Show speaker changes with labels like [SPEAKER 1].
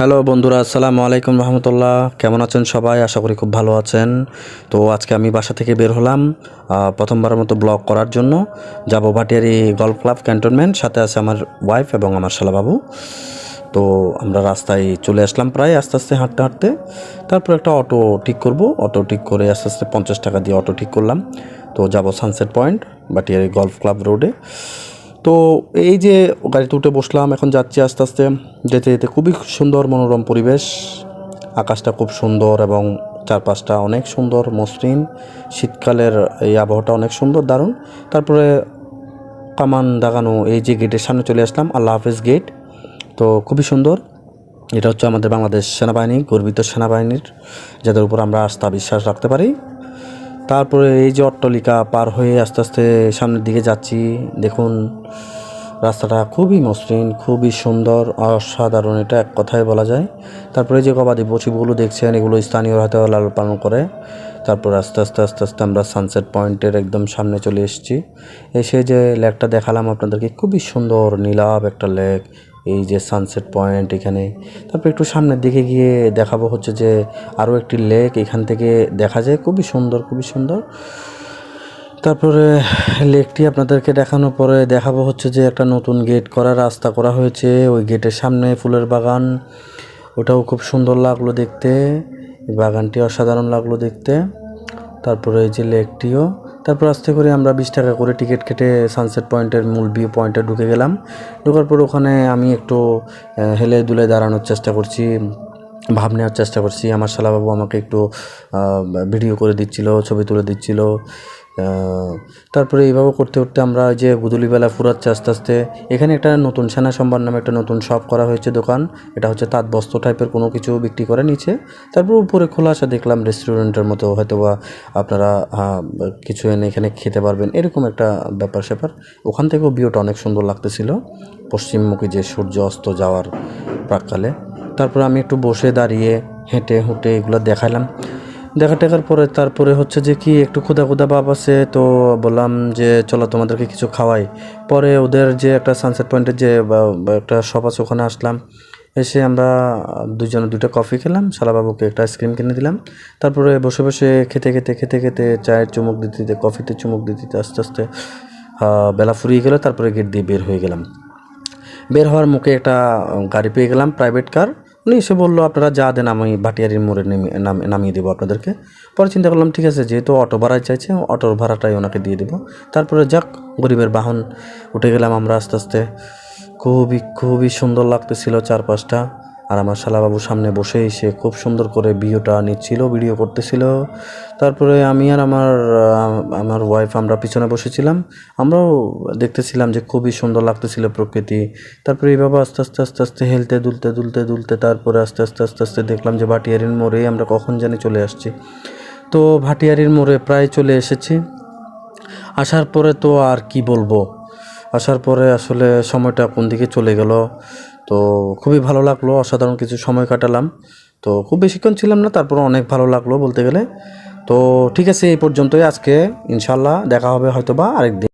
[SPEAKER 1] Hello বন্ধুরা, আসসালামু আলাইকুম রহমতুল্লাহ। কেমন আছেন সবাই? আশা করি খুব ভালো আছেন। তো আজকে আমি বাসা থেকে বের হলাম প্রথমবারের মতো ব্লগ করার জন্য। যাব ভাটিয়ারি গল্ফ ক্লাব ক্যান্টনমেন্ট, সাথে আছে আমার ওয়াইফ এবং আমার শালাবাবু। তো আমরা রাস্তায় চলে আসলাম প্রায় আস্তে আস্তে হাঁটতে হাঁটতে। তারপর একটা অটো ঠিক করব, অটো ঠিক করে আস্তে আস্তে পঞ্চাশ টাকা দিয়ে অটো ঠিক করলাম। তো যাব sunset point, Bhatiari golf club রোডে। তো এই যে গাড়িতে উঠে বসলাম, এখন যাচ্ছি আস্তে আস্তে যেতে যেতে। খুবই সুন্দর মনোরম পরিবেশ। আকাশটা খুব সুন্দর এবং চারপাশটা অনেক সুন্দর, মসৃণ। শীতকালের এই আবহাওয়াটা অনেক সুন্দর, দারুণ। তারপরে কামান দাগানো, এই যে গেটের সামনে চলে আসলাম, আল্লাহ হাফেজ গেট তো খুবই সুন্দর। এটা হচ্ছে আমাদের বাংলাদেশ সেনাবাহিনী, গর্বিত সেনাবাহিনীর, যাদের উপর আমরা আস্থা, বিশ্বাস রাখতে পারি। তারপরে এই যে অট্টলিকা পার হয়ে আস্তে আস্তে সামনের দিকে যাচ্ছি, দেখুন, রাস্তাটা খুবই মসৃণ, খুবই সুন্দর, অসাধারণ, এটা এক কথায় বলা যায়। তারপরে যে গবাদি পশুগুলো দেখছেন, এগুলো স্থানীয় হাতে লালন পালন করে। তারপর আস্তে আস্তে আস্তে আস্তে আমরা সানসেট পয়েন্টের একদম সামনে চলে এসেছি। এসে যে লেকটা দেখালাম আপনাদেরকে, খুবই সুন্দর, নীলাভ একটা লেক এই যে সানসেট পয়েন্ট এখানে। তারপর একটু সামনের দিকে গিয়ে দেখাবো হচ্ছে যে আরও একটি লেক এখান থেকে দেখা যায়। খুবই সুন্দর খুবই সুন্দর। তারপরে লেকটি আপনাদেরকে দেখানোর পরে দেখাবো হচ্ছে যে একটা নতুন গেট করা রাস্তা করা হয়েছে। ওই গেটের সামনে ফুলের বাগান। ওটাও খুব সুন্দর লাগল দেখতে। বাগানটি অসাধারণ লাগল দেখতে। তারপরে এই যে লেকটিও তারপর আস্তে করে আমরা বিশ টাকা করে টিকিট কেটে সানসেট পয়েন্টের মূল ভিউ পয়েন্টে ঢুকে গেলাম। ঢোকার পর ওখানে আমি একটু হেলে দুলে দাঁড়ানোর চেষ্টা করছি। ভাব নেওয়ার চেষ্টা করছি। আমার শালাবাবু আমাকে একটু ভিডিও করে দিচ্ছিল, ছবি তুলে দিচ্ছিল। তারপরে এইভাবে করতে করতে আমরা যে গুদুলিবেলা ফুরাচ্ছে আস্তে আস্তে, এখানে একটা নতুন সেনা সম্বার নামে একটা নতুন শপ করা হয়েছে দোকান। এটা হচ্ছে তাঁত বস্ত্র টাইপের কোনো কিছু বিক্রি করে নিচে। তারপর উপরে খোলা আসা দেখলাম রেস্টুরেন্টের মতো হয়তো বা আপনারা কিছু এনে এখানে খেতে পারবেন। এরকম একটা ব্যাপার স্যাপার। ওখান থেকেও ভিউটা অনেক সুন্দর লাগতেছিল। পশ্চিমমুখী যে সূর্য অস্ত যাওয়ার প্রাককালে। তারপর আমি একটু বসে দাঁড়িয়ে হেঁটে হুঁটে এগুলো দেখালাম। দেখা টেকার পরে তারপরে হচ্ছে যে কি, একটু ক্ষুদা ক্ষুদা ভাব আছে, তো বললাম যে, চলো তোমাদেরকে কিছু খাওয়াই। পরে ওদের যে একটা সানসেট পয়েন্টের যে একটা শপ আছে, ওখানে আসলাম। এসে আমরা দুজনে দুটো কফি খেলাম, শালাবাবুকে একটা আইসক্রিম কিনে দিলাম। তারপরে বসে বসে খেতে খেতে খেতে খেতে চায়ের চুমুক দিতে দিতে কফিতে চুমুক দিতে দিতে আস্তে আস্তে বেলা ফুরিয়ে গেল। তারপরে গেট দিয়ে বের হয়ে গেলাম। বের হওয়ার মুখে একটা গাড়ি পেয়ে গেলাম প্রাইভেট কার উনি এসে বলল, আপনারা যা দেন আমি ভাটিয়ারির মোড়ে নামিয়ে নাম- নামিয়ে দেবো আপনাদেরকে। পরে চিন্তা করলাম, ঠিক আছে, যেহেতু অটো ভাড়ায় চাইছে, অটোর ভাড়াটাই ওনাকে দিয়ে দেবো। তারপরে যাক, গরিবের বাহন উঠে গেলাম আমরা আস্তে আস্তে। খুবই খুবই সুন্দর লাগতেছিল চারপাশটা। আর আমার শালাবাবু সামনে বসে সে খুব সুন্দর করে ভিডিওটা নিচ্ছিল ভিডিও করতেছিল। তারপরে আমি আর আমার আমার ওয়াইফ আমরা পিছনে বসেছিলাম। আমরাও দেখতেছিলাম যে খুবই সুন্দর লাগতেছিল প্রকৃতি। তারপরে এইভাবে আস্তে আস্তে আস্তে আস্তে হেলতে, দুলতে দুলতে দুলতে, তারপরে আস্তে আস্তে আস্তে আস্তে দেখলাম যে ভাটিয়ারির মোড়ে আমরা কখন জানি চলে আসছি। তো ভাটিয়ারির মোড়ে প্রায় চলে এসেছি। আসার পরে তো আর কি বলব? আসার পরে আসলে সময়টা কোন দিকে চলে গেল? তো খুবই ভালো লাগল, অসাধারণ কিছু সময় কাটালাম। তো খুব বেশিক্ষণ ছিলাম না তারপর অনেক ভালো লাগল বলতে গেলে। তো ঠিক আছে, এই পর্যন্তই আজকে। ইনশাল্লাহ দেখা হবে হয়তো বা আরেকদিন।